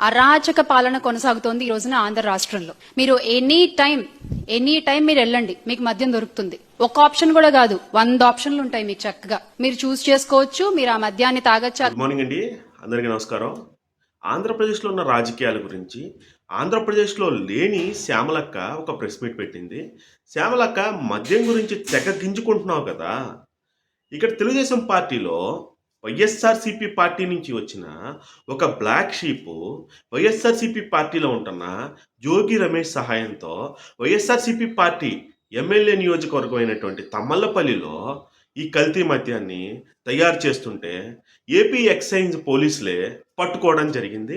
అరాచక పాలన కొనసాగుతోంది ఈ రోజున ఆంధ్ర రాష్ట్రంలో. మీరు ఎనీ టైం ఎనీ టైం మీరు వెళ్ళండి మీకు మద్యం దొరుకుతుంది. ఒక ఆప్షన్ కూడా కాదు వంద ఆప్షన్లు ఉంటాయి మీకు చక్కగా. మీరు చూస్ చేసుకోవచ్చు మీరు ఆ మద్యాన్ని తాగొచ్చు. గుడ్ మార్నింగ్ అండి. అందరికీ నమస్కారం. ఆంధ్రప్రదేశ్లో ఉన్న రాజకీయాల గురించి ఆంధ్రప్రదేశ్లో లేని శ్యామలక్క ఒక ప్రెస్ మీట్ పెట్టింది. శ్యామలక్క మద్యం గురించి తెగ గింజుకుంటున్నావు కదా. ఇక్కడ తెలుగుదేశం పార్టీలో వైఎస్ఆర్సీపీ పార్టీ నుంచి వచ్చిన ఒక బ్లాక్ షీప్ వైఎస్ఆర్సీపీ పార్టీలో ఉంటున్న జోగి రమేష్ సహాయంతో వైఎస్ఆర్సీపీ పార్టీ ఎమ్మెల్యే నియోజకవర్గం అయినటువంటి తమ్మల్లపల్లిలో ఈ కల్తీ మద్యాన్ని తయారు చేస్తుంటే ఏపీ ఎక్సైజ్ పోలీసులే పట్టుకోవడం జరిగింది.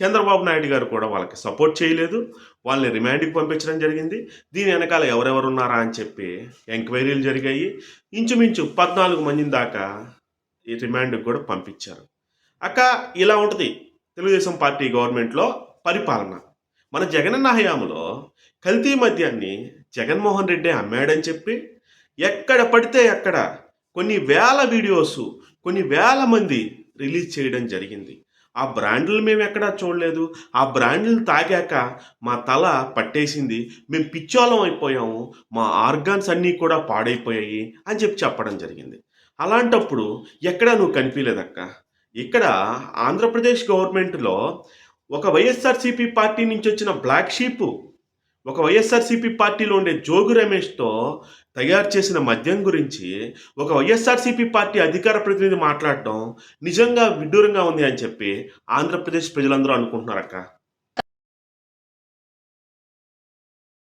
చంద్రబాబు నాయుడు గారు కూడా వాళ్ళకి సపోర్ట్ చేయలేదు. వాళ్ళని రిమాండ్కి పంపించడం జరిగింది. దీని వెనకాల ఎవరెవరు ఉన్నారా అని చెప్పి ఎంక్వైరీలు జరిగాయి. ఇంచుమించు పద్నాలుగు మంది దాకా ఈ రిమాండ్కి కూడా పంపించారు. అక్క ఇలా ఉంటుంది. తెలుగుదేశం పార్టీ గవర్నమెంట్లో పరిపాలన. మన జగనన్న హయాంలో కల్తీ మద్యాన్ని జగన్మోహన్ రెడ్డి అమ్మాడని చెప్పి ఎక్కడ పడితే అక్కడ కొన్ని వేల వీడియోస్ కొన్ని వేల మంది రిలీజ్ చేయడం జరిగింది. ఆ బ్రాండ్లు మేము ఎక్కడా చూడలేదు. ఆ బ్రాండ్లను తాగాక మా తల పట్టేసింది. మేము పిచ్చోళం అయిపోయాము. మా ఆర్గాన్స్ అన్నీ కూడా పాడైపోయాయి అని చెప్పి చెప్పడం జరిగింది. అలాంటప్పుడు ఎక్కడా నువ్వు కనిపించలేదక్క ఇక్కడ ఆంధ్రప్రదేశ్ గవర్నమెంట్లో ఒక వైఎస్ఆర్సీపీ పార్టీ నుంచి వచ్చిన బ్లాక్ షీపు ఒక వైఎస్ఆర్సీపీ పార్టీలో ఉండే జోగు రమేష్తో తయారు చేసిన మద్యం గురించి ఒక వైఎస్ఆర్సీపీ పార్టీ అధికార ప్రతినిధి మాట్లాడటం నిజంగా విడ్డూరంగా ఉంది అని చెప్పి ఆంధ్రప్రదేశ్ ప్రజలందరూ అనుకుంటున్నారక్క.